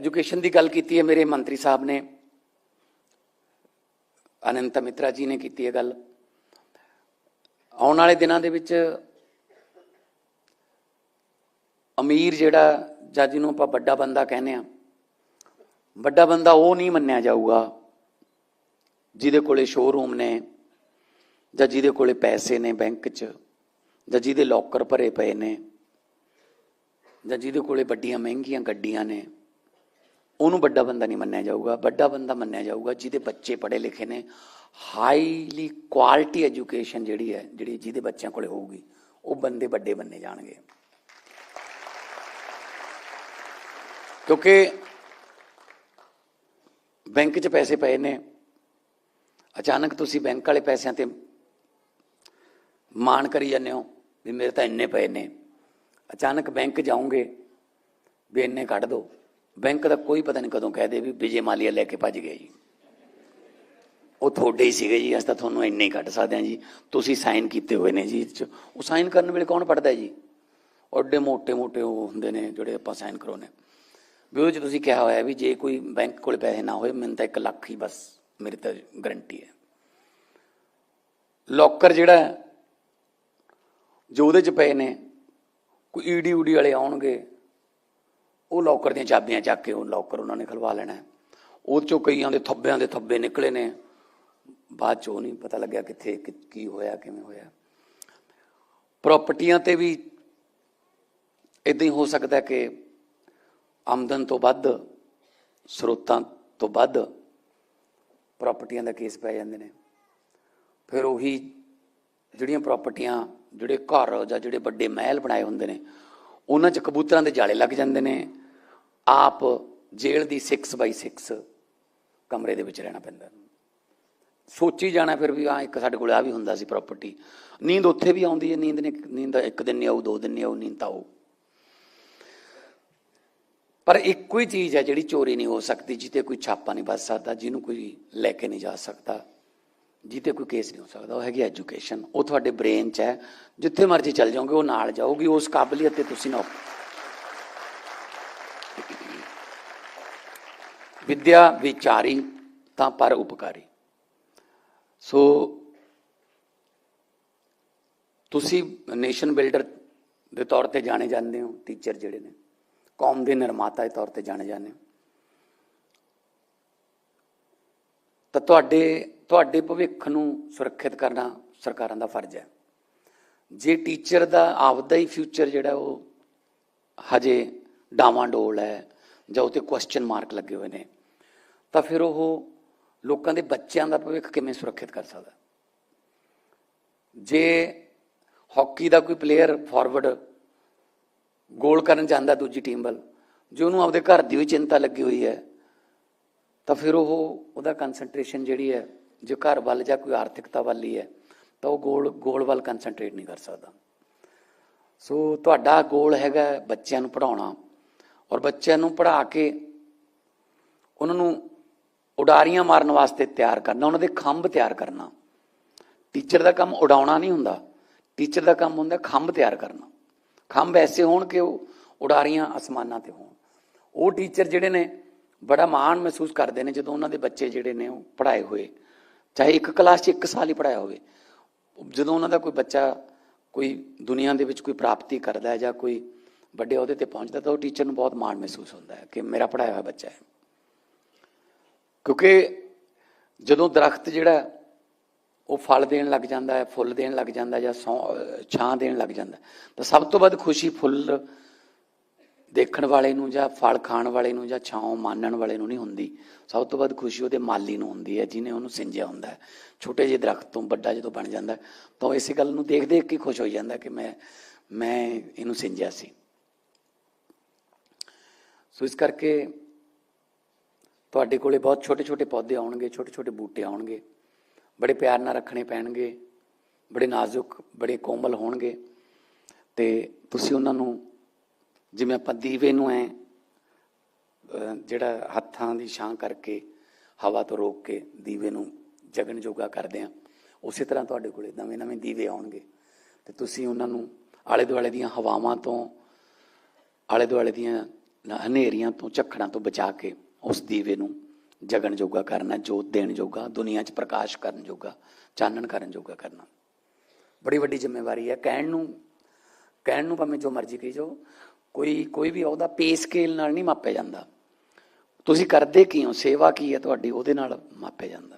Education ਦੀ ਗੱਲ ਕੀਤੀ ਹੈ, ਮੇਰੇ ਮੰਤਰੀ ਸਾਹਿਬ ਨੇ। ਅਨੰਤ ਮਿੱਤਰਾ ਜੀ ਨੇ ਕੀਤੀ ਹੈ ਗੱਲ। ਆਉਣ ਵਾਲੇ ਦਿਨਾਂ ਦੇ ਵਿੱਚ ਅਮੀਰ ਜਿਹੜਾ ਜਾਂ ਜਿਹਨੂੰ ਆਪਾਂ ਵੱਡਾ ਬੰਦਾ ਕਹਿੰਦੇ ਆ ਵੱਡਾ ਬੰਦਾ ਉਹ ਨਹੀਂ ਮੰਨਿਆ ਜਾਊਗਾ ਜਿਹਦੇ ਕੋਲੇ ਸ਼ੋਰੂਮ ਨੇ ਜਾਂ ਜਿਹਦੇ ਕੋਲੇ ਪੈਸੇ ਨੇ ਬੈਂਕ 'ਚ ਜਾਂ ਜਿਹਦੇ ਲੋਕਰ ਭਰੇ ਪਏ ਨੇ ਜਾਂ ਜਿਹਦੇ ਕੋਲੇ ਵੱਡੀਆਂ ਮਹਿੰਗੀਆਂ ਗੱਡੀਆਂ ਨੇ। ਉਹਨੂੰ ਵੱਡਾ ਬੰਦਾ ਨਹੀਂ ਮੰਨਿਆ ਜਾਊਗਾ, ਵੱਡਾ ਬੰਦਾ ਮੰਨਿਆ ਜਾਊਗਾ ਜਿਹਦੇ ਬੱਚੇ ਪੜ੍ਹੇ ਲਿਖੇ ਨੇ ਹਾਈਲੀ ਕੁਆਲਿਟੀ ਐਜੂਕੇਸ਼ਨ ਜਿਹੜੀ ਹੈ, ਜਿਹੜੀ ਜਿਹਦੇ ਬੱਚਿਆਂ ਕੋਲੇ ਹੋਊਗੀ, ਉਹ ਬੰਦੇ ਵੱਡੇ ਬੰਨੇ ਜਾਣਗੇ। ਕਿਉਂਕਿ ਬੈਂਕ 'ਚ ਪੈਸੇ ਪਏ ਨੇ, ਅਚਾਨਕ ਤੁਸੀਂ ਬੈਂਕ ਵਾਲੇ ਪੈਸਿਆਂ ਤੇ ਮਾਣ ਕਰੀ ਜਾਂਦੇ ਹੋ ਵੀ ਮੇਰੇ ਤਾਂ ਇੰਨੇ ਪਏ ਨੇ। ਅਚਾਨਕ ਬੈਂਕ ਜਾਓਗੇ ਵੀ ਇੰਨੇ ਕੱਢ ਦੋ। ਬੈਂਕ ਦਾ ਕੋਈ ਪਤਾ ਨਹੀਂ ਕਦੋਂ ਕਹਿ ਦੇ ਵੀ ਵਿਜੇ ਮਾਲੀਆ ਲੈ ਕੇ ਭੱਜ ਗਿਆ ਜੀ। ਉਹ ਤੁਹਾਡੇ ਹੀ ਸੀਗੇ ਜੀ, ਅਸੀਂ ਤਾਂ ਤੁਹਾਨੂੰ ਇੰਨੇ ਹੀ ਕੱਟ ਸਕਦੇ ਹਾਂ ਜੀ। ਤੁਸੀਂ ਸਾਈਨ ਕੀਤੇ ਹੋਏ ਨੇ ਜੀ ਉਹ ਸਾਈਨ ਕਰਨ ਵੇਲੇ ਕੌਣ ਪੜਦਾ ਜੀ? ਓਡੇ ਮੋਟੇ ਮੋਟੇ ਉਹ ਹੁੰਦੇ ਨੇ ਜਿਹੜੇ ਆਪਾਂ ਸਾਈਨ ਕਰਾਉਨੇ ਵੀ ਉਹ ਚ ਤੁਸੀਂ ਕਿਹਾ ਹੋਇਆ ਵੀ ਜੇ ਕੋਈ ਬੈਂਕ ਕੋਲ ਪੈਸੇ ਨਾ ਹੋਏ, ਮੈਨੂੰ ਤਾਂ 1 ਲੱਖ ਹੀ ਬਸ ਮੇਰੇ ਤਾਂ ਗਰੰਟੀ ਹੈ। ਲੋਕਰ ਜਿਹੜਾ ਜੋ ਉਹਦੇ ਚ ਪਏ ਨੇ, ਕੋਈ ਈਡੀ ਊਡੀ ਵਾਲੇ ਆਉਣਗੇ ਉਹ ਲੋਕਰ ਦੀਆਂ ਚਾਬੀਆਂ ਚੱਕ ਕੇ ਉਹ ਲੋਕਰ ਉਹਨਾਂ ਨੇ ਖਲਵਾ ਲੈਣਾ ਹੈ। ਉਹ ਚੋਂ ਕਈਆਂ ਦੇ ਥੱਬਿਆਂ ਦੇ ਥੱਬੇ ਨਿਕਲੇ ਨੇ। ਬਾਅਦ ਚੋਂ ਨਹੀਂ ਪਤਾ ਲੱਗਿਆ ਕਿੱਥੇ, ਕਿ- ਕੀ ਹੋਇਆ, ਕਿਵੇਂ ਹੋਇਆ। ਪ੍ਰਾਪਰਟੀਆਂ ਤੇ ਵੀ ਇਦਾਂ ਹੀ ਹੋ ਸਕਦਾ ਕਿ ਆਮਦਨ ਤੋਂ ਵੱਧ, ਸਰੋਤਾਂ ਤੋਂ ਵੱਧ ਪ੍ਰਾਪਰਟੀਆਂ ਦਾ ਕੇਸ ਪੈ ਜਾਂਦੇ ਨੇ। ਫਿਰ ਉਹੀ ਜਿਹੜੀਆਂ ਪ੍ਰਾਪਰਟੀਆਂ, ਜਿਹੜੇ ਘਰ ਜਾਂ ਜਿਹੜੇ ਵੱਡੇ ਮਹਿਲ ਬਣਾਏ ਹੁੰਦੇ ਨੇ, ਉਹਨਾਂ 'ਚ ਕਬੂਤਰਾਂ ਦੇ ਜਾਲੇ ਲੱਗ ਜਾਂਦੇ ਨੇ। ਆਪ ਜੇਲ੍ਹ ਦੀ 6x6 ਕਮਰੇ ਦੇ ਵਿੱਚ ਰਹਿਣਾ ਪੈਂਦਾ। ਸੋਚੀ ਜਾਣਾ ਫਿਰ ਵੀ ਆ ਇੱਕ ਸਾਡੇ ਕੋਲ ਆ ਵੀ ਹੁੰਦਾ ਸੀ ਪ੍ਰਾਪਰਟੀ ਨੀਂਦ ਉੱਥੇ ਵੀ ਆਉਂਦੀ ਹੈ, ਨੀਂਦ ਨੇ ਨੀਂਦ ਇੱਕ ਦਿਨ ਨਹੀਂ ਆਉ ਦੋ ਦਿਨ ਨਹੀਂ ਆਉ ਨੀਂਦ ਤਾਂ ਆਉ ਪਰ ਇੱਕੋ ਹੀ ਚੀਜ਼ ਹੈ ਜਿਹੜੀ ਚੋਰੀ ਨਹੀਂ ਹੋ ਸਕਦੀ ਜਿੱਤੇ ਕੋਈ ਛਾਪਾ ਨਹੀਂ ਵੱਜ ਸਕਦਾ, ਜਿਹਨੂੰ ਕੋਈ ਲੈ ਕੇ ਨਹੀਂ ਜਾ ਸਕਦਾ ਜਿੱਤੇ ਕੋਈ ਕੇਸ ਨਹੀਂ ਹੋ ਸਕਦਾ, ਉਹ ਹੈਗੀ ਐਜੂਕੇਸ਼ਨ ਉਹ ਤੁਹਾਡੇ ਬ੍ਰੇਨ 'ਚ ਹੈ। ਜਿੱਥੇ ਮਰਜ਼ੀ ਚੱਲ ਜਾਓਗੇ, ਉਹ ਨਾਲ ਜਾਊਗੀ ਉਸ ਕਾਬਲੀਅਤ ਤੇ ਤੁਸੀਂ ਨਾ ਵਿਦਿਆ ਵਿਚਾਰੀ ਤਾਂ ਪਰ ਉਪਕਾਰੀ। ਸੋ ਤੁਸੀਂ ਨੇਸ਼ਨ ਬਿਲਡਰ ਦੇ ਤੌਰ ਤੇ ਜਾਣੇ ਜਾਂਦੇ ਹੋ, ਟੀਚਰ ਜਿਹੜੇ ਨੇ। ਕੌਮ ਦੇ ਨਿਰਮਾਤਾ ਦੇ ਤੌਰ ਤੇ ਜਾਣੇ ਜਾਂਦੇ ਹੋ। ਤਾਂ ਤੁਹਾਡੇ ਤੁਹਾਡੇ ਭਵਿੱਖ ਨੂੰ ਸੁਰੱਖਿਅਤ ਕਰਨਾ ਸਰਕਾਰਾਂ ਦਾ ਫਰਜ਼ ਹੈ। ਜੇ ਟੀਚਰ ਦਾ ਆਪਦਾ ਹੀ ਫਿਊਚਰ ਜਿਹੜਾ ਉਹ ਹਜੇ ਡਾਵਾਂ ਡੋਲ ਹੈ ਜਾਂ ਉਤੇ ਕੁਐਸਚਨ ਮਾਰਕ ਲੱਗੇ ਹੋਏ ਨੇ, ਤਾਂ ਫਿਰ ਉਹ ਲੋਕਾਂ ਦੇ ਬੱਚਿਆਂ ਦਾ ਭਵਿੱਖ ਕਿਵੇਂ ਸੁਰੱਖਿਅਤ ਕਰ ਸਕਦਾ? ਜੇ ਹਾਕੀ ਦਾ ਕੋਈ ਪਲੇਅਰ ਫਾਰਵਰਡ ਗੋਲ ਕਰਨ ਜਾਂਦਾ ਦੂਜੀ ਟੀਮ ਵੱਲ, ਜੇ ਉਹਨੂੰ ਆਪਦੇ ਘਰ ਦੀ ਵੀ ਚਿੰਤਾ ਲੱਗੀ ਹੋਈ ਹੈ, ਤਾਂ ਫਿਰ ਉਹ ਉਹਦਾ ਕਨਸੈਂਟਰੇਸ਼ਨ ਜਿਹੜੀ ਹੈ, ਜੇ ਘਰ ਵੱਲ ਜਾਂ ਕੋਈ ਆਰਥਿਕਤਾ ਵੱਲ ਹੀ ਹੈ, ਤਾਂ ਉਹ ਗੋਲ ਗੋਲ ਵੱਲ ਕਨਸੈਂਟਰੇਟ ਨਹੀਂ ਕਰ ਸਕਦਾ। ਸੋ ਤੁਹਾਡਾ ਗੋਲ ਹੈਗਾ ਬੱਚਿਆਂ ਨੂੰ ਪੜਾਉਣਾ ਔਰ ਬੱਚਿਆਂ ਨੂੰ ਪੜ੍ਹਾ ਕੇ ਉਹਨਾਂ ਨੂੰ ਉਡਾਰੀਆਂ ਮਾਰਨ ਵਾਸਤੇ ਤਿਆਰ ਕਰਨਾ, ਉਹਨਾਂ ਦੇ ਖੰਭ ਤਿਆਰ ਕਰਨਾ। ਟੀਚਰ ਦਾ ਕੰਮ ਉਡਾਉਣਾ ਨਹੀਂ ਹੁੰਦਾ। ਟੀਚਰ ਦਾ ਕੰਮ ਹੁੰਦਾ ਖੰਭ ਤਿਆਰ ਕਰਨਾ। ਖੰਭ ਐਸੇ ਹੋਣ ਕਿ ਉਹ ਉਡਾਰੀਆਂ ਅਸਮਾਨਾਂ ਤੇ ਹੋਣ। ਉਹ ਟੀਚਰ ਜਿਹੜੇ ਨੇ ਬੜਾ ਮਾਣ ਮਹਿਸੂਸ ਕਰਦੇ ਨੇ ਜਦੋਂ ਉਹਨਾਂ ਦੇ ਬੱਚੇ ਜਿਹੜੇ ਨੇ ਉਹ ਪੜ੍ਹਾਏ ਹੋਏ। ਚਾਹੇ ਇੱਕ ਕਲਾਸ 'ਚ ਇੱਕ ਸਾਲ ਹੀ ਪੜਾਇਆ ਹੋਵੇ। ਜਦੋਂ ਉਹਨਾਂ ਦਾ ਕੋਈ ਬੱਚਾ ਕੋਈ ਦੁਨੀਆ ਦੇ ਵਿੱਚ ਕੋਈ ਪ੍ਰਾਪਤੀ ਕਰਦਾ ਹੈ ਜਾਂ ਕੋਈ ਵੱਡੇ ਅਹੁਦੇ ਤੇ ਪਹੁੰਚਦਾ ਤਾਂ ਉਹ ਟੀਚਰ ਨੂੰ ਬਹੁਤ ਮਾਣ ਮਹਿਸੂਸ ਹੁੰਦਾ ਹੈ ਕਿ ਮੇਰਾ ਪੜਾਇਆ ਹੋਇਆ ਬੱਚਾ ਹੈ। ਕਿਉਂਕਿ ਜਦੋਂ ਦਰਖਤ ਜਿਹੜਾ ਉਹ ਫਲ ਦੇਣ ਲੱਗ ਜਾਂਦਾ ਹੈ, ਫੁੱਲ ਦੇਣ ਲੱਗ ਜਾਂਦਾ ਜਾਂ ਸੌਂ- ਛਾਂ ਦੇਣ ਲੱਗ ਜਾਂਦਾ ਤਾਂ ਸਭ ਤੋਂ ਵੱਧ ਖੁਸ਼ੀ ਫੁੱਲ ਦੇਖਣ ਵਾਲੇ ਨੂੰ ਜਾਂ ਫਲ ਖਾਣ ਵਾਲੇ ਨੂੰ ਜਾਂ ਛਾਂ ਮਾਨਣ ਵਾਲੇ ਨੂੰ ਨਹੀਂ ਹੁੰਦੀ। ਸਭ ਤੋਂ ਵੱਧ ਖੁਸ਼ੀ ਉਹਦੇ ਮਾਲੀ ਨੂੰ ਹੁੰਦੀ ਹੈ, ਜਿਹਨੇ ਉਹਨੂੰ ਸਿੰਜਿਆ ਹੁੰਦਾ ਹੈ। ਛੋਟੇ ਜਿਹੇ ਦਰਖਤ ਤੋਂ ਵੱਡਾ ਜਦੋਂ ਬਣ ਜਾਂਦਾ ਤਾਂ ਉਹ ਇਸੇ ਗੱਲ ਨੂੰ ਦੇਖ ਦੇਖ ਕੇ ਖੁਸ਼ ਹੋ ਜਾਂਦਾ ਕਿ ਮੈਂ ਮੈਂ ਇਹਨੂੰ ਸਿੰਜਿਆ ਸੀ। ਸੋ ਇਸ ਕਰਕੇ ਤੁਹਾਡੇ ਕੋਲੇ ਬਹੁਤ ਛੋਟੇ ਛੋਟੇ ਪੌਦੇ ਆਉਣਗੇ, ਛੋਟੇ ਛੋਟੇ ਬੂਟੇ ਆਉਣਗੇ, ਬੜੇ ਪਿਆਰ ਨਾਲ ਰੱਖਣੇ ਪੈਣਗੇ, ਬੜੇ ਨਾਜ਼ੁਕ, ਬੜੇ ਕੋਮਲ ਹੋਣਗੇ। ਤੇ ਤੁਸੀਂ ਉਹਨਾਂ ਨੂੰ ਜਿਵੇਂ ਆਪਾਂ ਦੀਵੇ ਨੂੰ ਐ ਜਿਹੜਾ ਹੱਥਾਂ ਦੀ ਛਾਂ ਕਰਕੇ ਹਵਾ ਤੋਂ ਰੋਕ ਕੇ ਦੀਵੇ ਨੂੰ ਜਗਨ ਜੋਗਾ ਕਰਦੇ ਆ ਉਸੇ ਤਰ੍ਹਾਂ ਤੁਹਾਡੇ ਕੋਲੇ ਨਵੇਂ ਨਵੇਂ ਦੀਵੇ ਆਉਣਗੇ। ਤੇ ਤੁਸੀਂ ਉਹਨਾਂ ਨੂੰ ਆਲੇ ਦੁਆਲੇ ਦੀਆਂ ਹਵਾਵਾਂ ਤੋਂ, ਆਲੇ ਦੁਆਲੇ ਦੀਆਂ ਹਨੇਰੀਆਂ ਤੋਂ, ਝੱਖੜਾਂ ਤੋਂ ਬਚਾ ਕੇ ਉਸ ਦੀਵੇ ਨੂੰ ਜਗਣ ਜੋਗਾ ਕਰਨਾ, ਜੋਤ ਦੇਣ ਜੋਗਾ, ਦੁਨੀਆ 'ਚ ਪ੍ਰਕਾਸ਼ ਕਰਨ ਜੋਗਾ, ਚਾਨਣ ਕਰਨ ਜੋਗਾ ਕਰਨਾ। ਬੜੀ ਵੱਡੀ ਜ਼ਿੰਮੇਵਾਰੀ ਹੈ। ਕਹਿਣ ਨੂੰ ਕਹਿਣ ਨੂੰ ਭਾਵੇਂ ਜੋ ਮਰਜ਼ੀ ਕਹੀ ਜਾਓ, ਕੋਈ ਕੋਈ ਵੀ ਉਹਦਾ ਪੇ ਸਕੇਲ ਨਾਲ ਨਹੀਂ ਮਾਪਿਆ ਜਾਂਦਾ। ਤੁਸੀਂ ਕਰਦੇ ਕੀ ਹੋ? ਸੇਵਾ ਕੀ ਹੈ ਤੁਹਾਡੀ? ਉਹਦੇ ਨਾਲ ਮਾਪਿਆ ਜਾਂਦਾ।